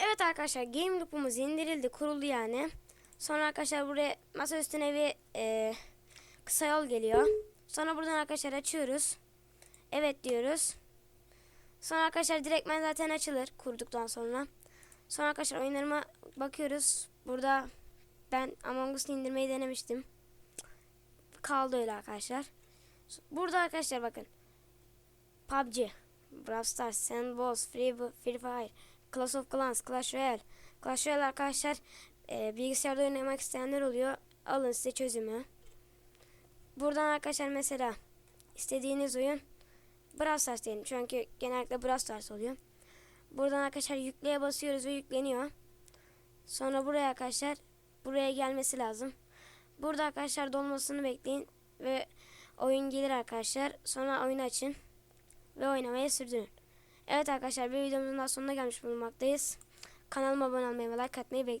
Evet arkadaşlar game loop'umuz indirildi kuruldu yani. Sonra arkadaşlar buraya masa üstüne bir e, kısa yol geliyor. Sonra buradan arkadaşlar açıyoruz. Evet diyoruz. Sonra arkadaşlar direktmen zaten açılır kurduktan sonra. Sonra arkadaşlar oyunlarıma bakıyoruz. Burada ben Among Us'u indirmeyi denemiştim. Kaldı öyle arkadaşlar. Burada arkadaşlar bakın. PUBG, Brawl Stars, Sandbox, Free, Free Fire, Clash of Clans, Clash Royale. Clash Royale arkadaşlar e, bilgisayarda oynamak isteyenler oluyor. Alın size çözümü. Buradan arkadaşlar mesela istediğiniz oyun Brawl Stars diyelim. Çünkü genellikle Brawl Stars oluyor. Buradan arkadaşlar yükleye basıyoruz ve yükleniyor. Sonra buraya arkadaşlar buraya gelmesi lazım. Burada arkadaşlar dolmasını bekleyin ve oyun gelir arkadaşlar. Sonra oyunu açın ve oynamaya sürdürün. Evet arkadaşlar bir videomuzun daha sonuna gelmiş bulunmaktayız. Kanalıma abone olmayı ve like atmayı bek-